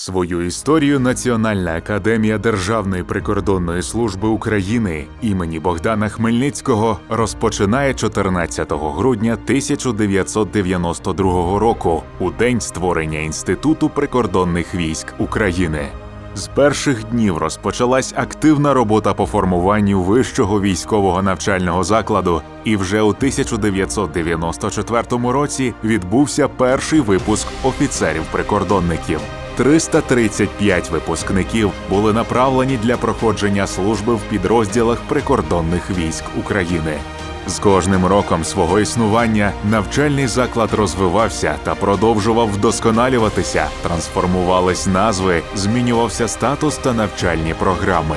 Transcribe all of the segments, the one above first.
Свою історію Національна академія Державної прикордонної служби України імені Богдана Хмельницького розпочинає 14 грудня 1992 року у день створення Інституту прикордонних військ України. З перших днів розпочалась активна робота по формуванню вищого військового навчального закладу, і вже у 1994 році відбувся перший випуск офіцерів-прикордонників. 335 випускників були направлені для проходження служби в підрозділах прикордонних військ України. З кожним роком свого існування навчальний заклад розвивався та продовжував вдосконалюватися, трансформувались назви, змінювався статус та навчальні програми.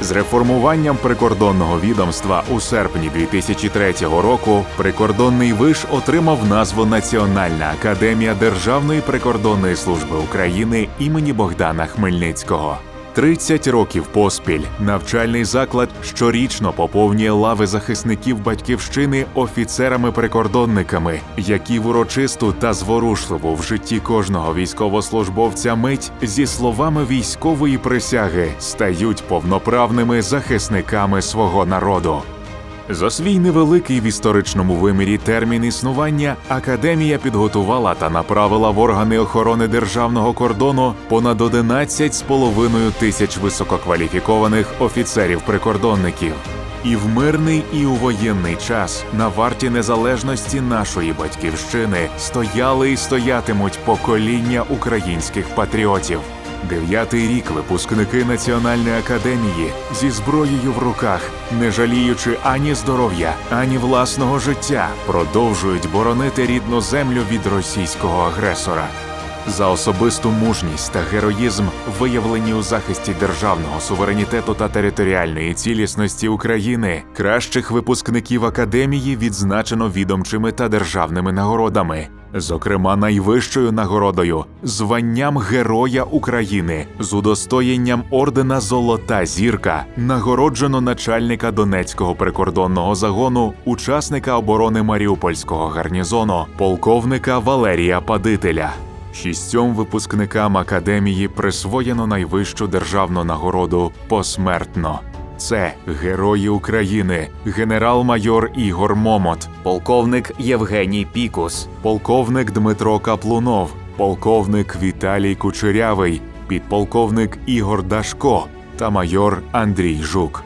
З реформуванням прикордонного відомства у серпні 2003 року прикордонний виш отримав назву Національна академія Державної прикордонної служби України імені Богдана Хмельницького. 30 років поспіль навчальний заклад щорічно поповнює лави захисників батьківщини офіцерами-прикордонниками, які в урочисту та зворушливу в житті кожного військовослужбовця мить зі словами військової присяги стають повноправними захисниками свого народу. За свій невеликий в історичному вимірі термін існування академія підготувала та направила в органи охорони державного кордону понад 11,5 тисяч висококваліфікованих офіцерів-прикордонників. І в мирний, і у воєнний час на варті незалежності нашої батьківщини стояли і стоятимуть покоління українських патріотів. Дев'ятий рік випускники Національної академії зі зброєю в руках, не жаліючи ані здоров'я, ані власного життя, продовжують боронити рідну землю від російського агресора. За особисту мужність та героїзм, виявлені у захисті державного суверенітету та територіальної цілісності України, кращих випускників академії відзначено відомчими та державними нагородами. Зокрема, найвищою нагородою званням Героя України з удостоєнням ордена Золота зірка нагороджено начальника Донецького прикордонного загону, учасника оборони Маріупольського гарнізону, полковника Валерія Падителя. Шістьом випускникам академії присвоєно найвищу державну нагороду посмертно. Це герої України, генерал-майор Ігор Момот, полковник Євгеній Пікус, полковник Дмитро Каплунов, полковник Віталій Кучерявий, підполковник Ігор Дашко та майор Андрій Жук.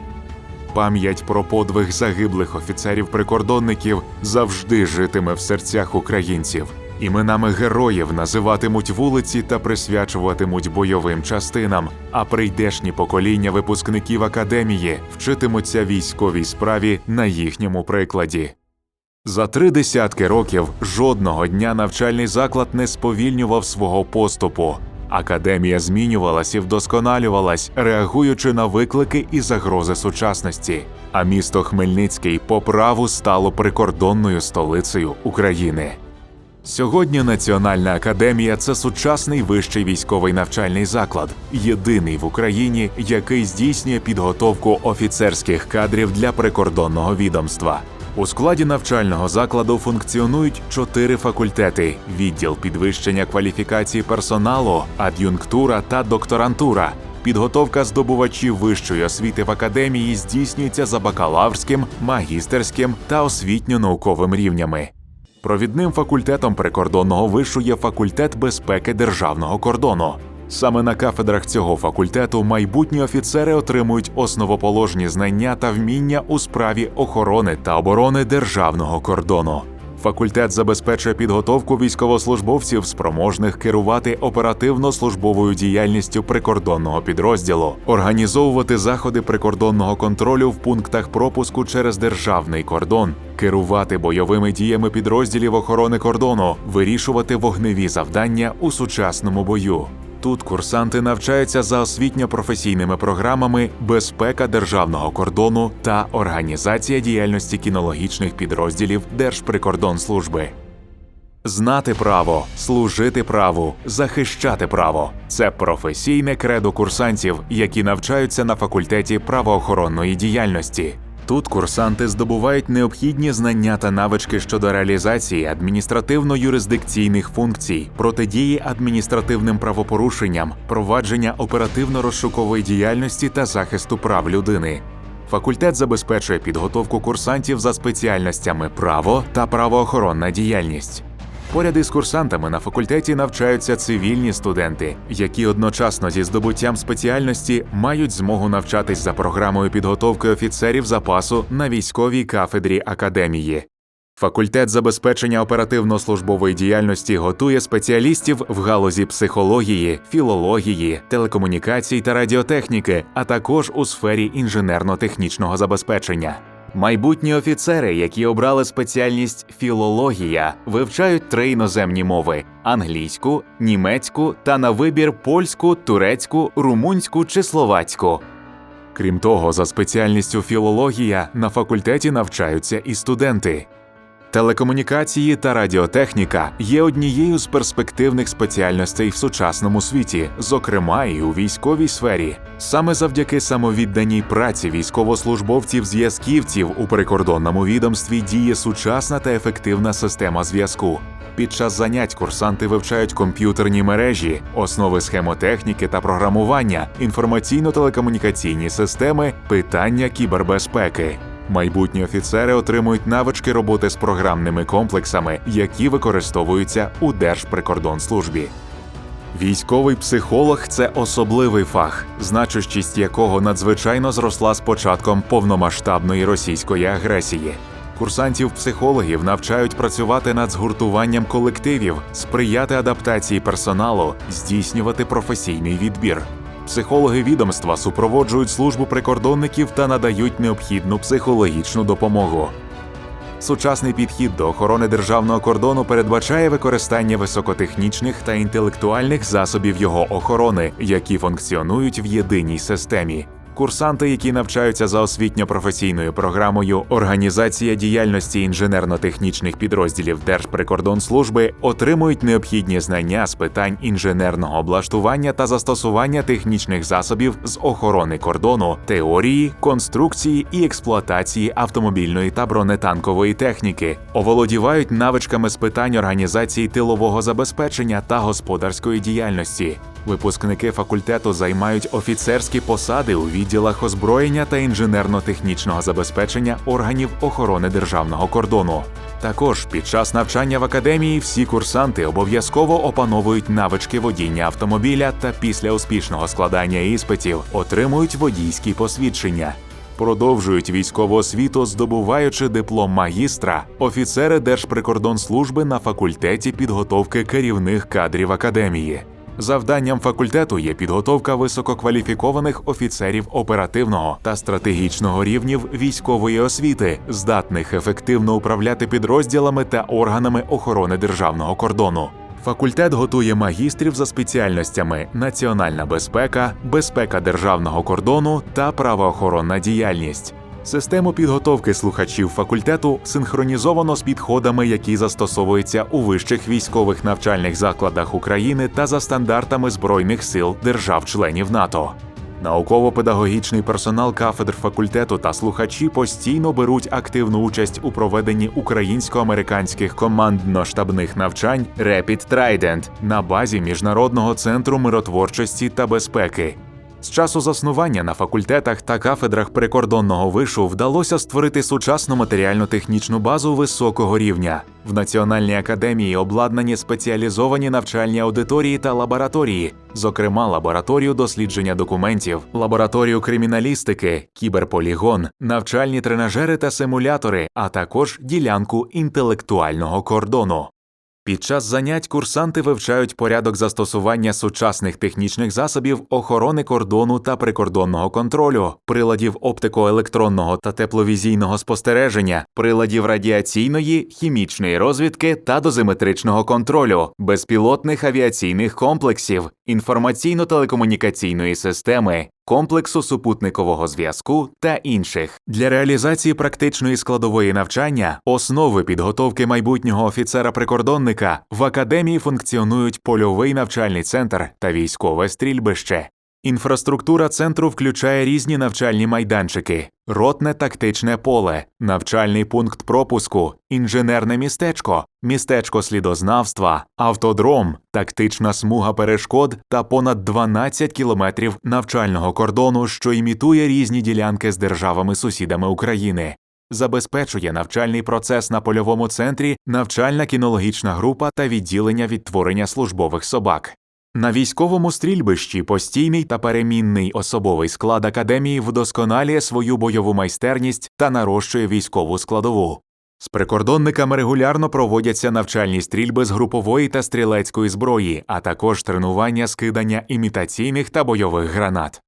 Пам'ять про подвиг загиблих офіцерів-прикордонників завжди житиме в серцях українців. Іменами героїв називатимуть вулиці та присвячуватимуть бойовим частинам, а прийдешні покоління випускників академії вчитимуться військовій справі на їхньому прикладі. За три десятки років жодного дня навчальний заклад не сповільнював свого поступу. Академія змінювалась і вдосконалювалась, реагуючи на виклики і загрози сучасності. А місто Хмельницький по праву стало прикордонною столицею України. Сьогодні Національна академія це сучасний вищий військовий навчальний заклад, єдиний в Україні, який здійснює підготовку офіцерських кадрів для прикордонного відомства. У складі навчального закладу функціонують чотири факультети: відділ підвищення кваліфікації персоналу, ад'юнктура та докторантура. Підготовка здобувачів вищої освіти в академії здійснюється за бакалаврським, магістерським та освітньо-науковим рівнями. Провідним факультетом прикордонного вишу є факультет безпеки державного кордону. Саме на кафедрах цього факультету майбутні офіцери отримують основоположні знання та вміння у справі охорони та оборони державного кордону. Факультет забезпечує підготовку військовослужбовців, спроможних керувати оперативно-службовою діяльністю прикордонного підрозділу, організовувати заходи прикордонного контролю в пунктах пропуску через державний кордон, керувати бойовими діями підрозділів охорони кордону, вирішувати вогневі завдання у сучасному бою. Тут курсанти навчаються за освітньо-професійними програмами безпека державного кордону та організація діяльності кінологічних підрозділів Держприкордонслужби. Знати право, служити праву, захищати право це професійне кредо курсантів, які навчаються на факультеті правоохоронної діяльності. Тут курсанти здобувають необхідні знання та навички щодо реалізації адміністративно-юрисдикційних функцій, протидії адміністративним правопорушенням, провадження оперативно-розшукової діяльності та захисту прав людини. Факультет забезпечує підготовку курсантів за спеціальностями право та правоохоронна діяльність. Поряд із курсантами на факультеті навчаються цивільні студенти, які одночасно зі здобуттям спеціальності мають змогу навчатись за програмою підготовки офіцерів запасу на військовій кафедрі академії. Факультет забезпечення оперативно-службової діяльності готує спеціалістів в галузі психології, філології, телекомунікацій та радіотехніки, а також у сфері інженерно-технічного забезпечення. Майбутні офіцери, які обрали спеціальність філологія, вивчають три іноземні мови: англійську, німецьку та на вибір польську, турецьку, румунську чи словацьку. Крім того, за спеціальністю філологія на факультеті навчаються і студенти. Телекомунікації та радіотехніка є однією з перспективних спеціальностей в сучасному світі, зокрема і у військовій сфері. Саме завдяки самовідданій праці військовослужбовців-зв'язківців у прикордонному відомстві діє сучасна та ефективна система зв'язку. Під час занять курсанти вивчають комп'ютерні мережі, основи схемотехніки та програмування, інформаційно-телекомунікаційні системи, питання кібербезпеки. Майбутні офіцери отримують навички роботи з програмними комплексами, які використовуються у Держприкордонслужбі. Військовий психолог це особливий фах, значущість якого надзвичайно зросла з початком повномасштабної російської агресії. Курсантів-психологів навчають працювати над згуртуванням колективів, сприяти адаптації персоналу, здійснювати професійний відбір. Психологи відомства супроводжують службу прикордонників та надають необхідну психологічну допомогу. Сучасний підхід до охорони державного кордону передбачає використання високотехнічних та інтелектуальних засобів його охорони, які функціонують в єдиній системі. Курсанти, які навчаються за освітньо-професійною програмою Організація діяльності інженерно-технічних підрозділів Держприкордонслужби, отримують необхідні знання з питань інженерного облаштування та застосування технічних засобів з охорони кордону, теорії, конструкції і експлуатації автомобільної та бронетанкової техніки, оволодівають навичками з питань організації тилового забезпечення та господарської діяльності. Випускники факультету займають офіцерські посади у відділах озброєння та інженерно-технічного забезпечення органів охорони державного кордону. Також під час навчання в академії всі курсанти обов'язково опановують навички водіння автомобіля та після успішного складання іспитів отримують водійські посвідчення. Продовжують військову освіту, здобуваючи диплом магістра, офіцери Держприкордонслужби на факультеті підготовки керівних кадрів академії. Завданням факультету є підготовка висококваліфікованих офіцерів оперативного та стратегічного рівнів військової освіти, здатних ефективно управляти підрозділами та органами охорони державного кордону. Факультет готує магістрів за спеціальностями національна безпека, безпека державного кордону та правоохоронна діяльність. Систему підготовки слухачів факультету синхронізовано з підходами, які застосовуються у вищих військових навчальних закладах України та за стандартами Збройних сил держав-членів НАТО. Науково-педагогічний персонал кафедр факультету та слухачі постійно беруть активну участь у проведенні українсько-американських командно-штабних навчань Rapid Trident на базі Міжнародного центру миротворчості та безпеки. З часу заснування на факультетах та кафедрах прикордонного вишу вдалося створити сучасну матеріально-технічну базу високого рівня. В Національній академії обладнані спеціалізовані навчальні аудиторії та лабораторії, зокрема лабораторію дослідження документів, лабораторію криміналістики, кіберполігон, навчальні тренажери та симулятори, а також ділянку інтелектуального кордону. Під час занять курсанти вивчають порядок застосування сучасних технічних засобів охорони кордону та прикордонного контролю, приладів оптико-електронного та тепловізійного спостереження, приладів радіаційної, хімічної розвідки та дозиметричного контролю, безпілотних авіаційних комплексів, інформаційно-телекомунікаційної системи, комплексу супутникового зв'язку та інших для реалізації практичної складової навчання, основи підготовки майбутнього офіцера-прикордонника в академії функціонують польовий навчальний центр та військове стрільбище. Інфраструктура центру включає різні навчальні майданчики, ротне тактичне поле, навчальний пункт пропуску, інженерне містечко, містечко слідознавства, автодром, тактична смуга перешкод та понад 12 кілометрів навчального кордону, що імітує різні ділянки з державами-сусідами України. Забезпечує навчальний процес на польовому центрі, навчальна кінологічна група та відділення відтворення службових собак. На військовому стрільбищі постійний та перемінний особовий склад академії вдосконалює свою бойову майстерність та нарощує військову складову. З прикордонниками регулярно проводяться навчальні стрільби з групової та стрілецької зброї, а також тренування скидання імітаційних та бойових гранат.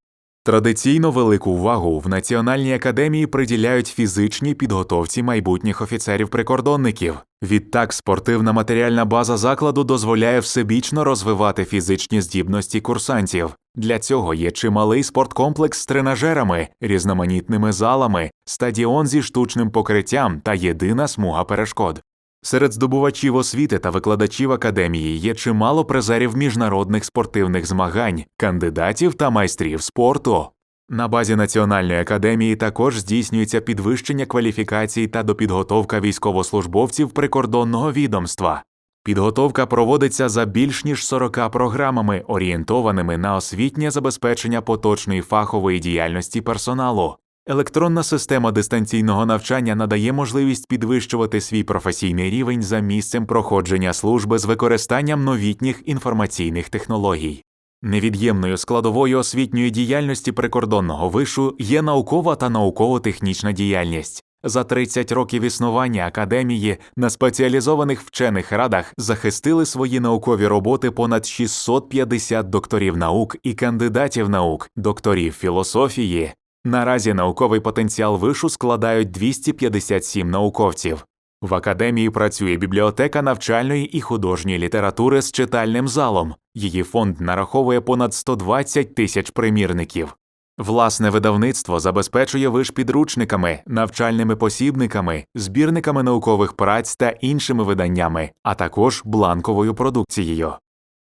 Традиційно велику увагу в Національній академії приділяють фізичній підготовці майбутніх офіцерів-прикордонників. Відтак, спортивна матеріальна база закладу дозволяє всебічно розвивати фізичні здібності курсантів. Для цього є чималий спорткомплекс з тренажерами, різноманітними залами, стадіон зі штучним покриттям та єдина смуга перешкод. Серед здобувачів освіти та викладачів академії є чимало призерів міжнародних спортивних змагань, кандидатів та майстрів спорту. На базі Національної академії також здійснюється підвищення кваліфікацій та допідготовка військовослужбовців прикордонного відомства. Підготовка проводиться за більш ніж 40 програмами, орієнтованими на освітнє забезпечення поточної фахової діяльності персоналу. Електронна система дистанційного навчання надає можливість підвищувати свій професійний рівень за місцем проходження служби з використанням новітніх інформаційних технологій. Невід'ємною складовою освітньої діяльності прикордонного вишу є наукова та науково-технічна діяльність. За 30 років існування академії на спеціалізованих вчених радах захистили свої наукові роботи понад 650 докторів наук і кандидатів наук, докторів філософії. Наразі науковий потенціал вишу складають 257 науковців. В академії працює бібліотека навчальної і художньої літератури з читальним залом. Її фонд нараховує понад 120 тисяч примірників. Власне видавництво забезпечує виш підручниками, навчальними посібниками, збірниками наукових праць та іншими виданнями, а також бланковою продукцією.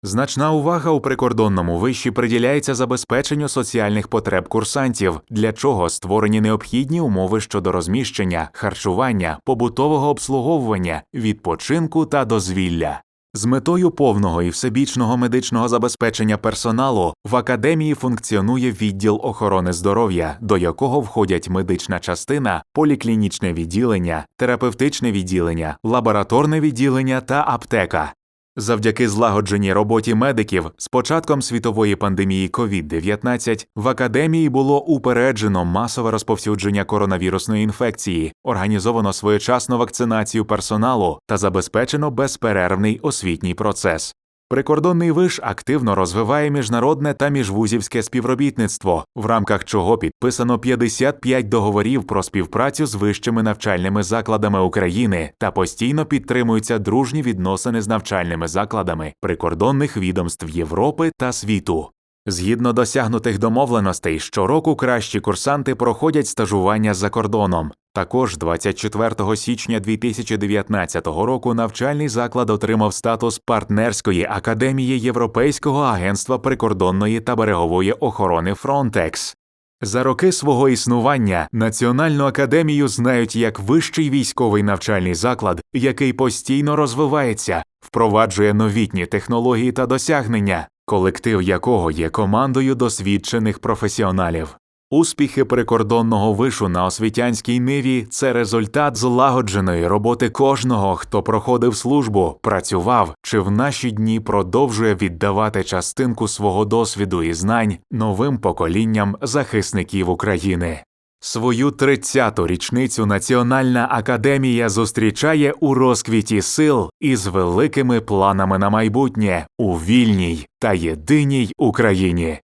Значна увага у прикордонному виші приділяється забезпеченню соціальних потреб курсантів, для чого створені необхідні умови щодо розміщення, харчування, побутового обслуговування, відпочинку та дозвілля. З метою повного і всебічного медичного забезпечення персоналу в академії функціонує відділ охорони здоров'я, до якого входять медична частина, поліклінічне відділення, терапевтичне відділення, лабораторне відділення та аптека. Завдяки злагодженій роботі медиків з початком світової пандемії COVID-19 в академії було упереджено масове розповсюдження коронавірусної інфекції, організовано своєчасну вакцинацію персоналу та забезпечено безперервний освітній процес. Прикордонний виш активно розвиває міжнародне та міжвузівське співробітництво, в рамках чого підписано 55 договорів про співпрацю з вищими навчальними закладами України та постійно підтримуються дружні відносини з навчальними закладами прикордонних відомств Європи та світу. Згідно досягнутих домовленостей, щороку кращі курсанти проходять стажування за кордоном. Також 24 січня 2019 року навчальний заклад отримав статус партнерської академії Європейського агентства прикордонної та берегової охорони Frontex. За роки свого існування Національну академію знають як вищий військовий навчальний заклад, який постійно розвивається, впроваджує новітні технології та досягнення, колектив якого є командою досвідчених професіоналів. Успіхи прикордонного вишу на освітянській ниві це результат злагодженої роботи кожного, хто проходив службу, працював чи в наші дні продовжує віддавати частинку свого досвіду і знань новим поколінням захисників України. Свою 30-ту річницю Національна академія зустрічає у розквіті сил із великими планами на майбутнє у вільній та єдиній Україні.